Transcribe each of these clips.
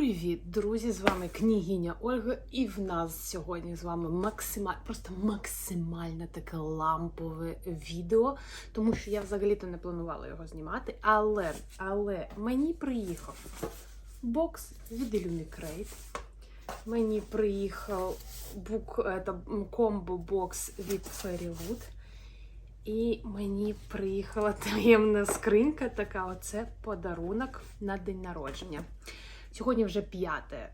Привіт, друзі! З вами княгиня Ольга, і в нас сьогодні з вами максималь... просто максимально таке лампове відео, тому що я взагалі-то не планувала його знімати. Але, але мені приїхав бокс від Illuminate. Мені приїхав бук, это, комбо бокс від Fairywood. І мені приїхала таємна скринька, така оце подарунок на день народження. Сьогодні вже 5 е,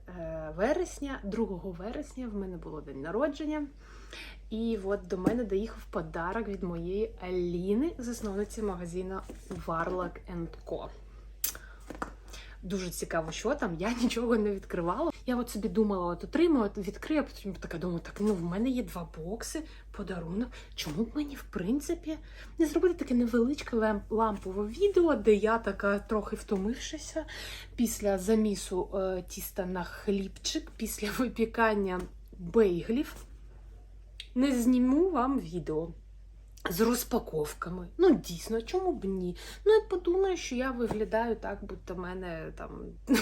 вересня, 2 вересня в мене було день народження. І от до мене доїхав подарок від моєї Аліни, засновниці магазину Warlock Co. Дуже цікаво, що там. Я нічого не відкривала. Я от собі думала, от отримаю, от відкрию, а потім така думаю, так ну в мене є два бокси, подарунок. Чому б мені, в принципі, не зробити таке невеличке лам- лампове відео, де я така трохи втомившися після замісу е, тіста на хлібчик, після випікання бейглів. Не зніму вам відео з розпаковками. Ну, дійсно, чому б ні? Ну, і подумаю, що я виглядаю так, будто мене там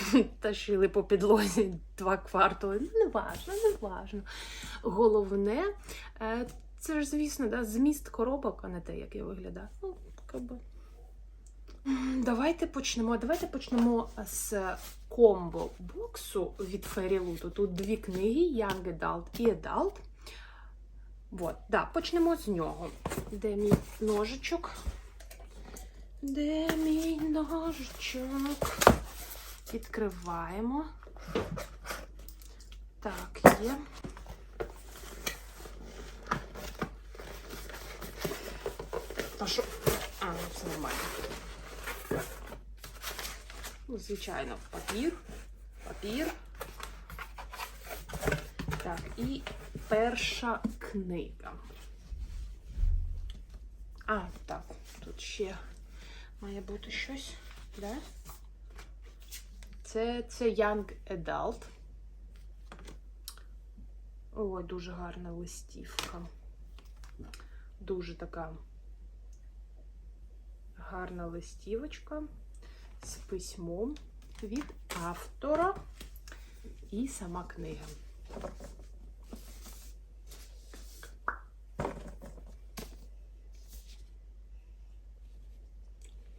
тащили по підлозі два квартали. Ну, не важно, не важно. Головне, е, це ж, звісно, да, зміст коробок, а не те, як я виглядаю. Ну, якби. Давайте почнемо. Давайте почнемо з комбо боксу від Fairy Тут дві книги: Young Adult і Adult. Вот, да, почнемо з нього. Де мій ножичок? Де мій ножичок? Відкриваємо. Так, є. А що? А, ну все нормально. Ну, звичайно, папір. Папір. Так, і перша книга. А, так, тут ще має бути щось, да? Це, це Young Adult. Ой, дуже гарна листівка. Дуже така гарна листівочка з письмом від автора і сама книга.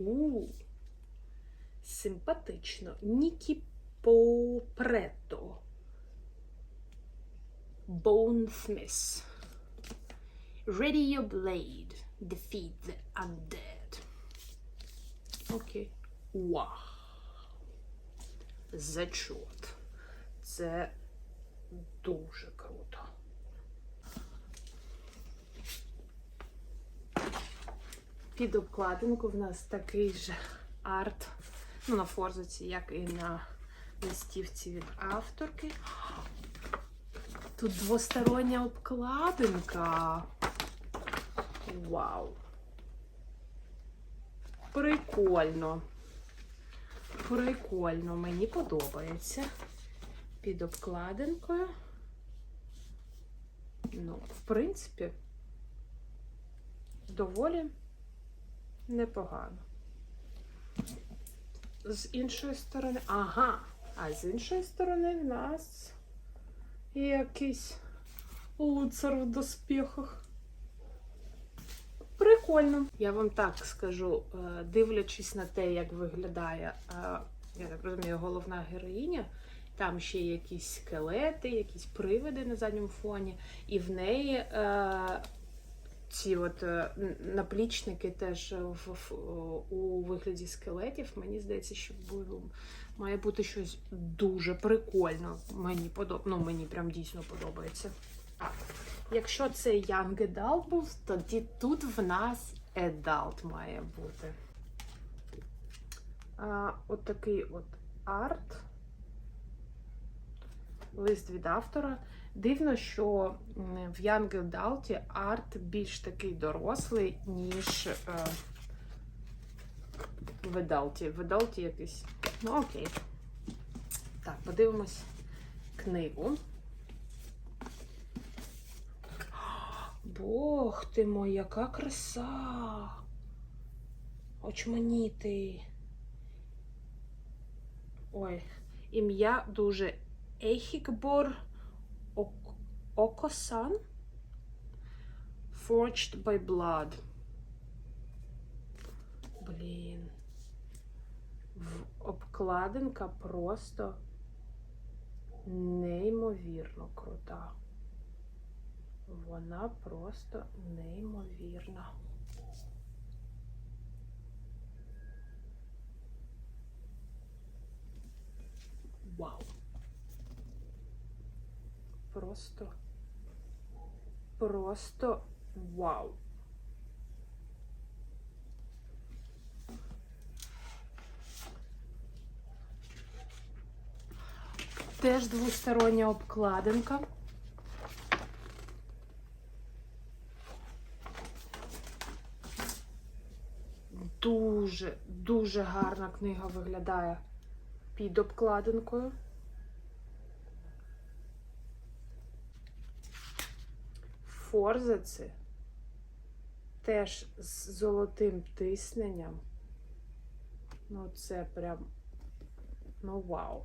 У, симпатично. Нікі Попрето. Bone Smith. Ready your blade. Defeat the undead. Окей. Вау. Зачот. Це дуже круто. Під обкладинку в нас такий же арт. Ну, на форзаці, як і на листівці від авторки. Тут двостороння обкладинка. Вау. Прикольно. Прикольно, мені подобається. Під обкладинкою. Ну, в принципі, доволі непогано. З іншої сторони. Ага, а з іншої сторони в нас є якийсь лицар в доспіхах. Прикольно. Я вам так скажу, е, дивлячись на те, як виглядає, е, я так розумію, головна героїня. Там ще якісь скелети, якісь привиди на задньому фоні, і в неї е, ці от е, наплічники теж в, в, у вигляді скелетів. Мені здається, що має бути щось дуже прикольно. Мені подоб... ну, мені прям дійсно подобається. А, якщо це Young Adult був, тоді тут в нас Adult має бути. А, от такий от арт. Лист від автора. Дивно, що в Young Adult арт більш такий дорослий, ніж е, в Adult. В Adult якийсь. Ну, окей. Так, подивимось книгу. Бог ти мой, яка краса! Очманіти. Ой, Ім'я дуже Ейхікбор Окосан. Forged by Blood. Блін. Обкладинка просто неймовірно крута. Вона просто неймовірна. Вау. Просто. Просто вау. Теж двостороння обкладинка. Дуже, дуже гарна книга виглядає під обкладинкою. Форзаци теж з золотим тисненням. Ну, це прям, ну вау.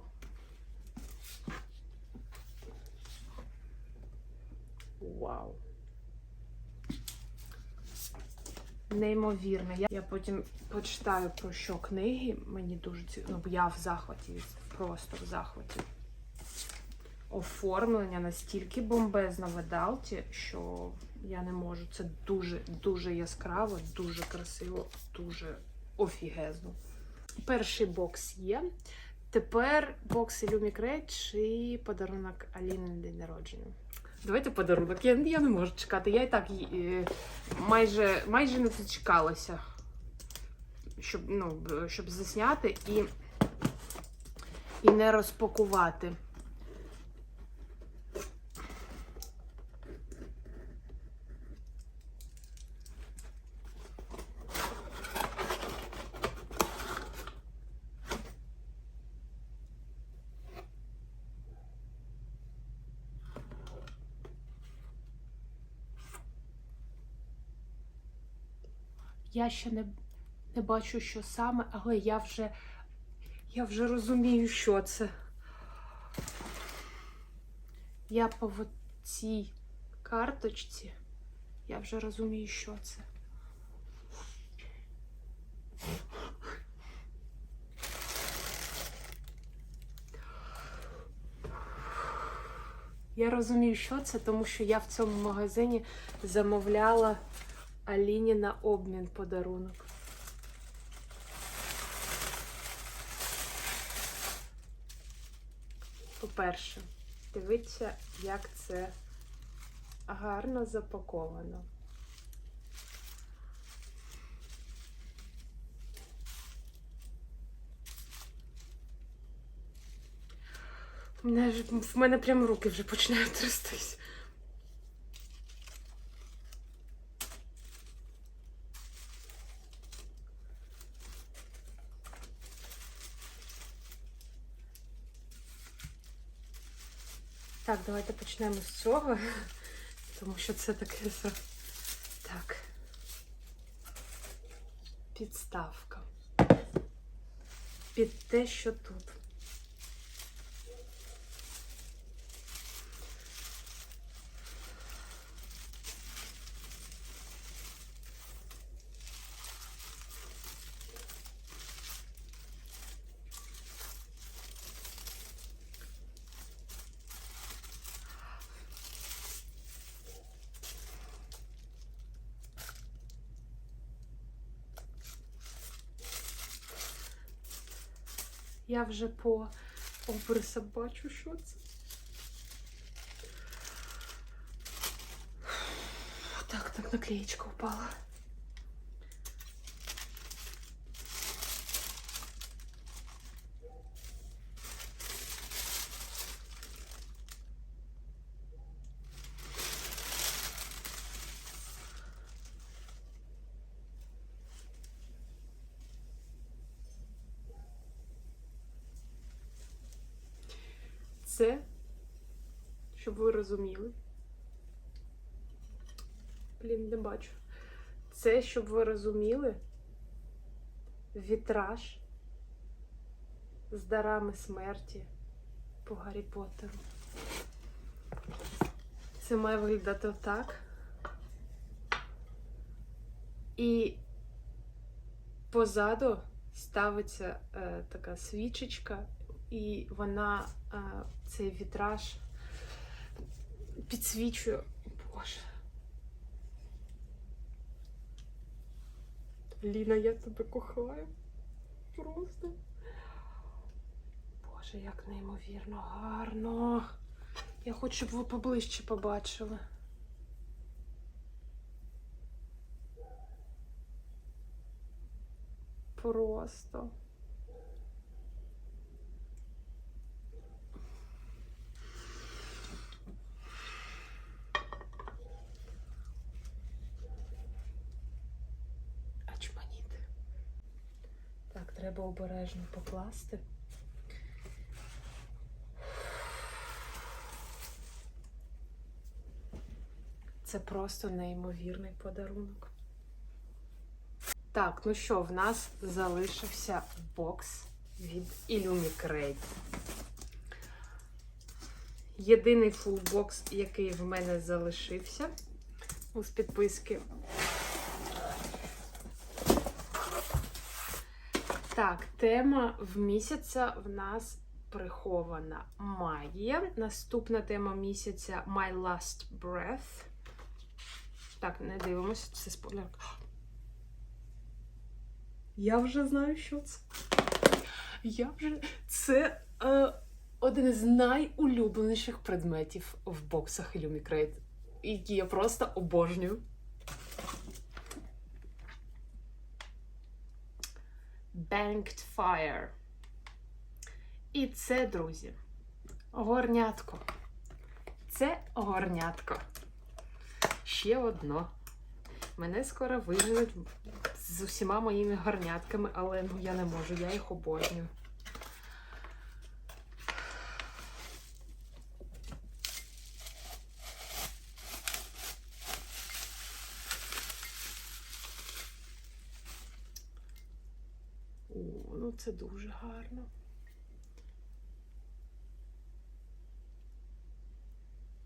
Вау. Неймовірно. Я, я потім почитаю про що книги. Мені дуже ці... ну, я в захваті, просто в захваті. Оформлення настільки бомбезне в Едалті, що я не можу. Це дуже, дуже яскраво, дуже красиво, дуже офігезно. Перший бокс є. Тепер бокс Ілюмі Крейт чи подарунок Аліни на день народження. Давайте подарунок. Я, я не можу чекати. Я і так е, майже, майже не зачекалася, щоб, ну, щоб засняти і, і не розпакувати. Я ще не, не бачу, що саме, але я вже, я вже розумію, що це. Я по цій карточці, я вже розумію, що це. Я розумію, що це, тому що я в цьому магазині замовляла Аліні на обмін подарунок. По-перше, дивіться, як це гарно запаковано. У мене, ж- в мене прямо руки вже починають трястись. Давайте почнемо з цього, тому що це таке все. Так. Підставка. Під те, що тут. Я вже по обрисам бачу, що це. Так, так наклеєчка упала. Це, щоб ви розуміли. Блін, не бачу. Це, щоб ви розуміли, вітраж з дарами смерті по Гаррі Поттеру. Це має виглядати отак. І позаду ставиться е, така свічечка, і вона е, цей вітраж підсвічує. Боже. Ліна, я тебе кохаю. Просто. Боже, як неймовірно гарно. Я хочу, щоб ви поближче побачили. Просто. Очманіти. Так, треба обережно покласти. Це просто неймовірний подарунок. Так, ну що, в нас залишився бокс від Illumicrate. Єдиний фулбокс, який в мене залишився ну, з підписки. Так, тема в місяця в нас прихована магія. Наступна тема місяця My Last Breath. Так, не дивимося, це спойлер. Я вже знаю, що це. Я вже. Це е, один з найулюбленіших предметів в боксах Illumicrate, які я просто обожнюю. Banked Fire. І це, друзі, горнятко. Це горнятко. Ще одно. Мене скоро виженуть з усіма моїми горнятками, але ну я не можу, я їх обожнюю. О, ну це дуже гарно.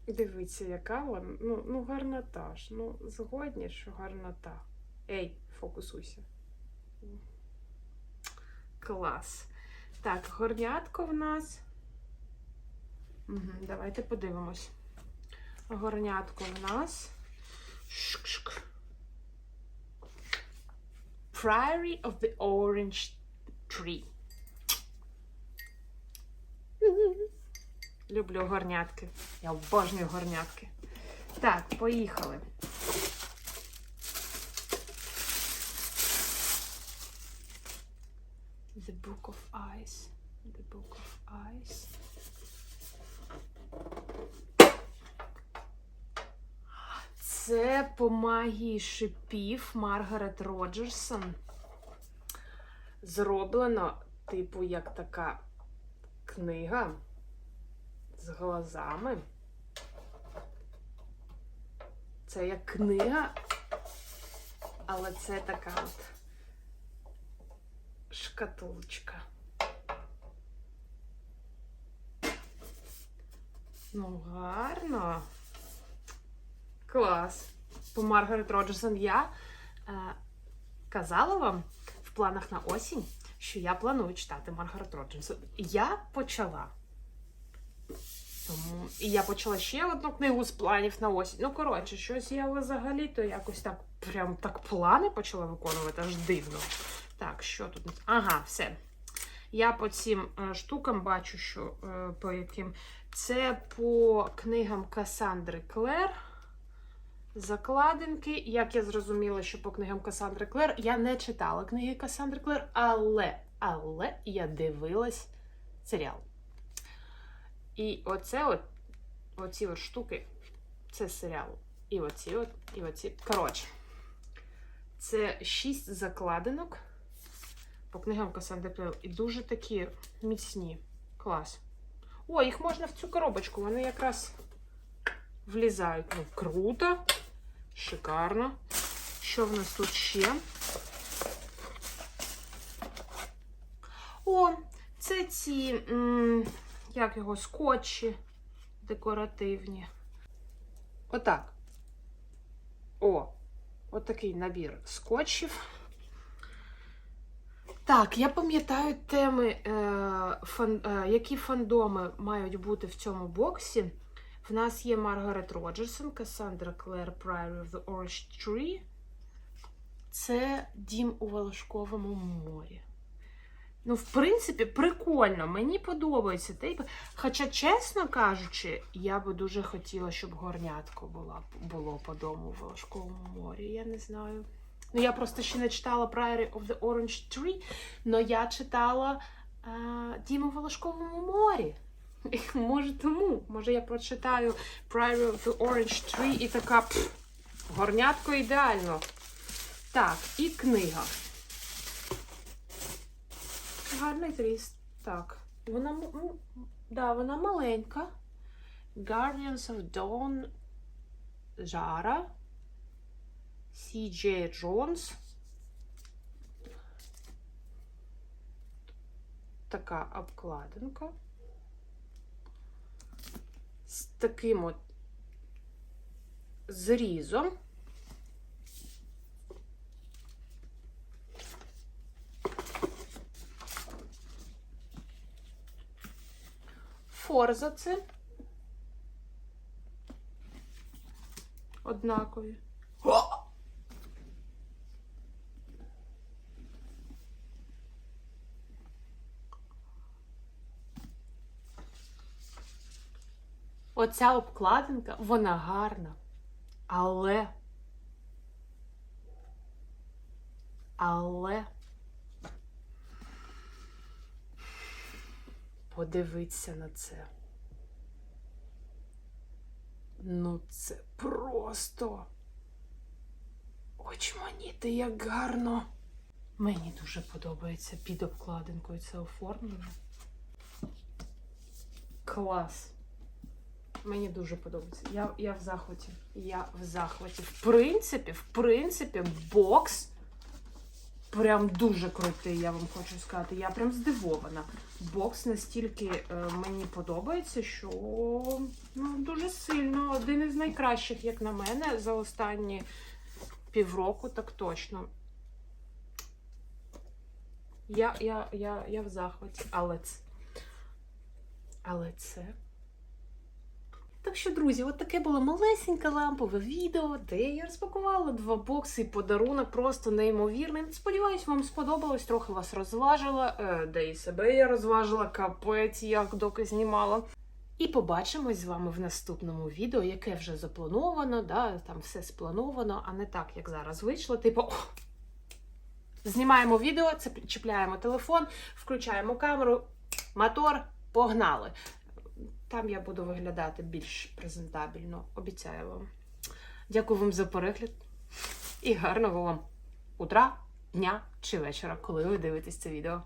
Дивіться, яка вона. Ну, ну гарнота ж. Ну, згодні, що гарнота. Ей, фокусуйся. Клас. Так, горнятко в нас. Угу, давайте подивимось. Горнятко в нас. Шк-шк. Priory of the Orange Tree. Люблю горнятки. Я обожнюю горнятки. Так, поїхали. The Book of Ice. The Book of Ice. Це по магії шипів Маргарет Роджерсон. Зроблено, типу, як така книга з глазами. Це як книга, але це така от шкатулочка. Ну, гарно. Клас. По Маргарет Роджерсон я е, казала вам планах на осінь, що я планую читати Маргарет Роджерсон. Я почала. Тому і я почала ще одну книгу з планів на осінь. Ну, коротше, щось я взагалі-то якось так прям так плани почала виконувати, аж дивно. Так, що тут? Ага, все. Я по цим е, штукам бачу, що е, по яким. Це по книгам Касандри Клер. Закладинки. Як я зрозуміла, що по книгам Касандри Клер я не читала книги Касандри Клер, але, але я дивилась серіал. І оце от, оці от штуки, це з серіалу. І оці от, і оці. Коротше, це шість закладинок по книгам Касандри Клер. І дуже такі міцні. Клас. О, їх можна в цю коробочку, вони якраз влізають. Ну, круто. Шикарно. Що в нас тут ще? О, це ці як його, скотчі декоративні. Отак. О, отакий набір скотчів. Так, я пам'ятаю теми, е, е, які фандоми мають бути в цьому боксі. В нас є Маргарет Роджерсон, Кассандра Клер Priory of the Orange Tree. Це дім у Волошковому морі. Ну, в принципі, прикольно, мені подобається тейп. Хоча, чесно кажучи, я би дуже хотіла, щоб горнятко була, було по дому у Волошковому морі. Я не знаю. Ну, я просто ще не читала Priory of the Orange Tree, але я читала а, Дім у Волошковому морі. Може тому, може я прочитаю Priory of the Orange Tree і така пф, горнятко ідеально. Так, і книга. Гарний тріст. Так. Вона, да, вона маленька. Guardians of Dawn Жара. C.J. Джонс. Така обкладинка. З таким от зрізом. Форзаци. Однакові. Оця обкладинка, вона гарна. Але. Але. Подивіться на це. Ну, це просто. Очманіти, як гарно. Мені дуже подобається під обкладинкою це оформлення. Клас. Мені дуже подобається. Я, я в захваті. Я в захваті. В принципі, в принципі, бокс прям дуже крутий, я вам хочу сказати. Я прям здивована. Бокс настільки е, мені подобається, що ну, дуже сильно. Один із найкращих, як на мене, за останні півроку, так точно. Я, я, я, я в захваті, але це. Але це. Так що, друзі, от таке було малесеньке лампове відео, де я розпакувала два бокси і подарунок просто неймовірний. Сподіваюсь, вам сподобалось, трохи вас розважила, е, де і себе я розважила, капець, як доки знімала. І побачимось з вами в наступному відео, яке вже заплановано, да, там все сплановано, а не так, як зараз вийшло. Типу, о, знімаємо відео, це чіпляємо телефон, включаємо камеру, мотор, погнали. Там я буду виглядати більш презентабельно, обіцяю вам. Дякую вам за перегляд і гарного вам утра, дня чи вечора, коли ви дивитесь це відео.